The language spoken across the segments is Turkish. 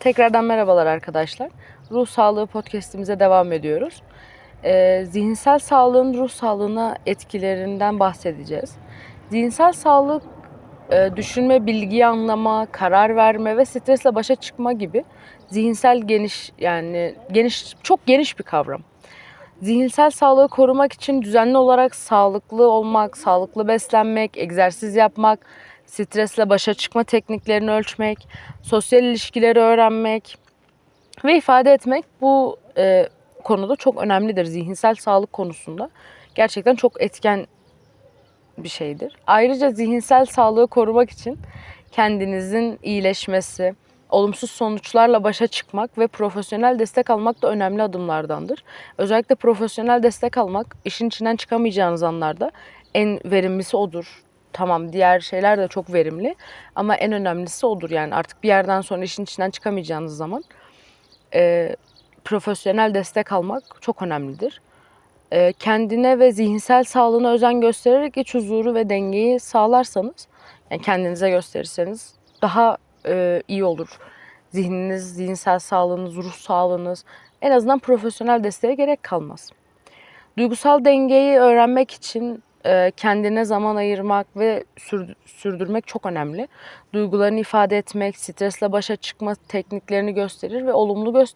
Tekrardan merhabalar arkadaşlar. Ruh Sağlığı podcastimize devam ediyoruz. Ee, zihinsel sağlığın ruh sağlığına etkilerinden bahsedeceğiz. Zihinsel sağlık e, düşünme, bilgiyi anlama, karar verme ve stresle başa çıkma gibi zihinsel geniş yani geniş çok geniş bir kavram. Zihinsel sağlığı korumak için düzenli olarak sağlıklı olmak, sağlıklı beslenmek, egzersiz yapmak, stresle başa çıkma tekniklerini ölçmek, sosyal ilişkileri öğrenmek ve ifade etmek bu e, konuda çok önemlidir. Zihinsel sağlık konusunda gerçekten çok etken bir şeydir. Ayrıca zihinsel sağlığı korumak için kendinizin iyileşmesi, olumsuz sonuçlarla başa çıkmak ve profesyonel destek almak da önemli adımlardandır. Özellikle profesyonel destek almak işin içinden çıkamayacağınız anlarda en verimlisi odur. Tamam diğer şeyler de çok verimli ama en önemlisi odur yani artık bir yerden sonra işin içinden çıkamayacağınız zaman e, profesyonel destek almak çok önemlidir. E, kendine ve zihinsel sağlığına özen göstererek iç huzuru ve dengeyi sağlarsanız, yani kendinize gösterirseniz daha e, iyi olur. Zihniniz, zihinsel sağlığınız, ruh sağlığınız en azından profesyonel desteğe gerek kalmaz. Duygusal dengeyi öğrenmek için kendine zaman ayırmak ve sürdü- sürdürmek çok önemli. Duygularını ifade etmek, stresle başa çıkma tekniklerini gösterir ve olumlu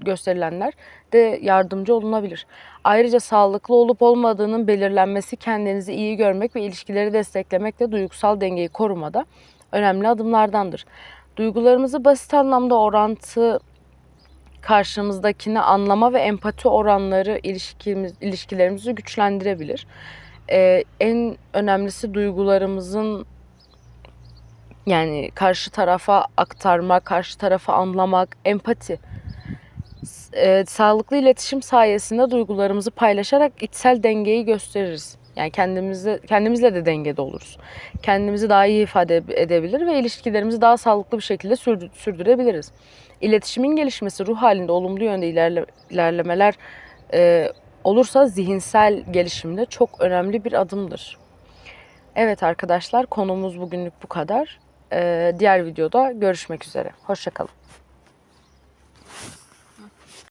gösterilenler de yardımcı olunabilir. Ayrıca sağlıklı olup olmadığının belirlenmesi kendinizi iyi görmek ve ilişkileri desteklemek de duygusal dengeyi korumada önemli adımlardandır. Duygularımızı basit anlamda orantı karşımızdakini anlama ve empati oranları ilişkimiz, ilişkilerimizi güçlendirebilir. Ee, en önemlisi duygularımızın yani karşı tarafa aktarmak, karşı tarafı anlamak, empati. E, sağlıklı iletişim sayesinde duygularımızı paylaşarak içsel dengeyi gösteririz. Yani kendimizle kendimizle de dengede oluruz. Kendimizi daha iyi ifade edebilir ve ilişkilerimizi daha sağlıklı bir şekilde sürdü- sürdürebiliriz. İletişimin gelişmesi ruh halinde olumlu yönde ilerle, ilerlemeler e, olursa zihinsel gelişimde çok önemli bir adımdır. Evet arkadaşlar konumuz bugünlük bu kadar. Ee, diğer videoda görüşmek üzere. Hoşçakalın.